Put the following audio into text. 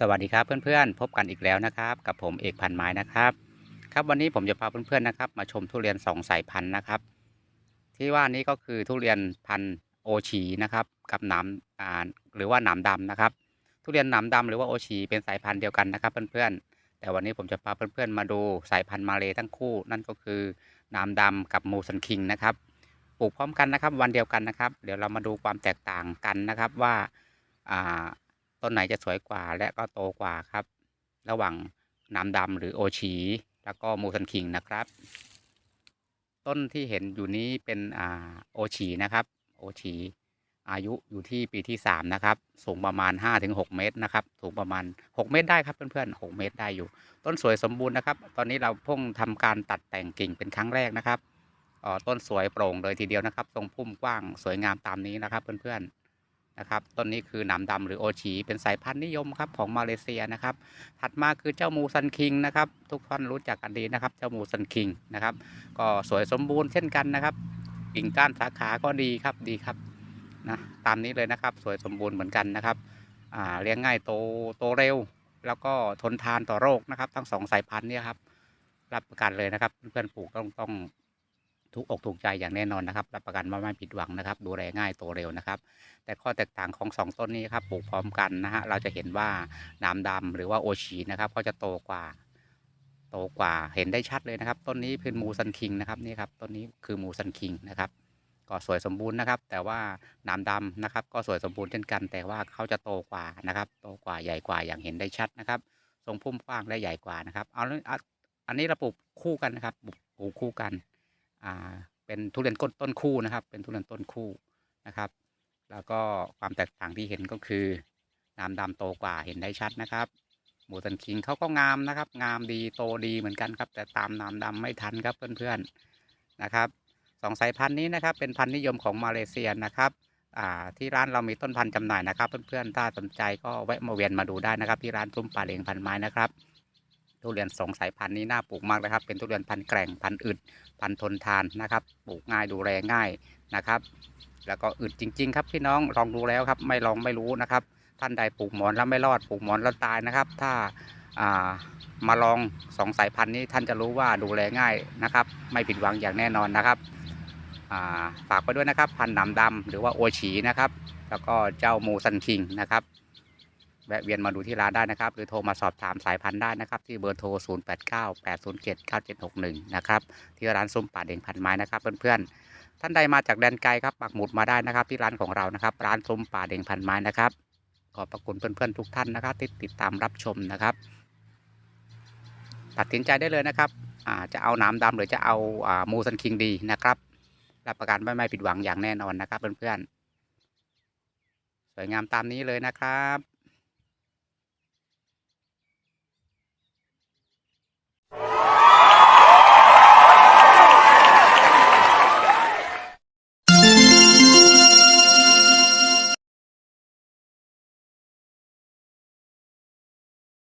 สวัสดีครับเพื่อนๆ พบกันอีกแล้วนะครับ กับผมเอกพันไม้นะครับ ครับวันนี้ผมจะพาเพื่อนๆนะครับ มาชมทุเรียนสองสายพันธุ์นะครับ ที่ว่านี้ก็คือทุเรียนพันธุ์โอชีนะครับ กับหนามอ่าหรือว่าหนามดำนะครับ ทุเรียนหนามดำหรือว่าโอชีเป็นสายพันธุ์เดียวกันนะครับเพื่อนๆ แต่วันนี้ผมจะพาเพื่อนๆมาดูสายพันธุ์มาเลยทั้งคู่ นั่นก็คือหนามดำกับมูสันคิงนะครับปลูกพร้อมกันนะครับ วันเดียวกันนะครับ เดี๋ยวเรามาดูความแตกต่างกันนะครับว่าอ่า ต้นไหนจะสวยกว่าและก็โตกว่าครับ ระหว่างน้ำดำหรือโอชีแล้วก็มูซันคิงนะครับ ต้นที่เห็นอยู่นี้เป็นอ่าโอชีนะครับ โอชีอายุอยู่ที่ปีที่สามนะครับ สูงประมาณ5้าถึงหเมตรนะครับ สูงประมาณ6เมตรได้ครับเพื่อนๆ6เมตรได้อยู่ ต้นสวยสมบูรณ์นะครับ ตอนนี้เราเพิ่งทำการตัดแต่งกิ่งเป็นครั้งแรกนะครับออต้นสวยโปร่งเลยทีเดียวนะครับ ทรงพุ่มกว้างสวยงามตามนี้นะครับเพื่อนๆ นะครับต้นนี้คือหนามดำหรือโอชีเป็นสายพันธุ์นิยมครับของมาเลเซียนะครับ ถัดมาคือเจ้ามูซันคิงนะครับทุกท่านรู้จักกันดีนะครับ เจ้ามูซันคิงนะครับ ก็สวยสมบูรณ์เช่นกันนะครับกิ่งก้านสาขาก็ดีครับดีครับนะตามนี้เลยนะครับสวยสมบูรณ์เหมือนกันนะครับเลี้ยงง่ายโตโตเร็ว แล้วก็ทนทานต่อโรคนะครับ ทั้งสองสายพันธุ์เนี่ยครับรับประกันเลยนะครับเพื่อนๆปลูกต้องต้อง ถูกอกถูกใจอย่างแน่นอนนะครับรับประกันว่าไม่ผิดหวังนะครับ ดูแลง่ายโตเร็วนะครับ แต่ข้อแตกต่างของสองต้นนี้ครับปลูกพร้อมกันนะฮะเราจะเห็นว่าน้ำดำหรือว่าโอชีนะครับก็จะโตกว่าโตกว่าเห็นได้ชัดเลยนะครับ ต้นนี้เป็นมูซันคิงนะครับนี่ครับต้นนี้คือมูซันคิงนะครับก็สวยสมบูรณ์นะครับ แต่ว่าน้ำดำนะครับ ก็สวยสมบูรณ์เช่นกัน แต่ว่าเขาจะโตกว่านะครับ โตกว่าใหญ่กว่าอย่างเห็นได้ชัดนะครับ ทรงพุ่มกว้างและใหญ่กว่านะครับ เอาอะอันนี้เราปลูกคู่กันนะครับปลูกคู่กัน อ่าเป็นทุเรียนต้นต้นคู่นะครับ เป็นทุเรียนต้นคู่นะครับ แล้วก็ความแตกต่างที่เห็นก็คือน้ำดำโตกว่าเห็นได้ชัดนะครับหมูตันคิงเขาก็งามนะครับ งามดีโตดีเหมือนกันครับ แต่ตามน้ำดำไม่ทันครับเพื่อนๆนะครับสองสายพันธุ์นี้นะครับ เป็นพันธุ์นิยมของมาเลเซียนะครับที่ร้านเรามีต้นพันธุ์จำหน่ายนะครับ เพื่อนๆถ้าสนใจก็แวะมาเวียนมาดูได้นะครับ ที่ร้านซุ้มป่าเลงพันไม้นะครับ ทุเรียนสองสายพันธุ์นี้น่าปลูกมากนะครับ เป็นทุเรียนพันธุ์แกร่งพันธุ์อึด พันธุ์ทนทานนะครับ ปลูกง่ายดูแลง่ายนะครับ แล้วก็อึดจริง ๆ ครับพี่น้องลองดูแล้วครับ ไม่ลองไม่รู้นะครับ ท่านใดปลูกหมอนแล้วไม่รอดปลูกหมอนแล้วตายนะครับ ถ้าามาลองสองสายพันธุ์นี้ท่านจะรู้ว่าดูแลง่ายนะครับ ไม่ผิดหวังอย่างแน่นอนนะครับาฝากไปด้วยนะครับ พันธุ์หนามดำหรือว่าโอฉีนะครับ แล้วก็เจ้ามูซันคิงนะครับ แวะเวียนมาดูที่ร้านได้นะครับ หรือโทรมาสอบถามสายพันธุ์ได้นะครับ ที่เบอร์โทร 0 8 9 8 0 7 9 7 6 1 นะครับ ที่ร้านซุ้มป่าเด่งพันไม้นะครับเพื่อนๆ ท่านใดมาจากแดนไกลครับปักหมุดมาได้นะครับ ที่ร้านของเรานะครับ ร้านซุ้มป่าเด่งพันไม้นะครับ ขอบพระคุณเพื่อนๆทุกท่านนะครับที่ติดตามรับชมนะครับ ตัดสินใจได้เลยนะครับจะเอาน้ำดำหรือจะเอาอ่ามูซันคิงดีนะครับรับประกันไม่ไม่ผิดหวังอย่างแน่นอนนะครับเพื่อนๆสวยงามตามนี้เลยนะครับ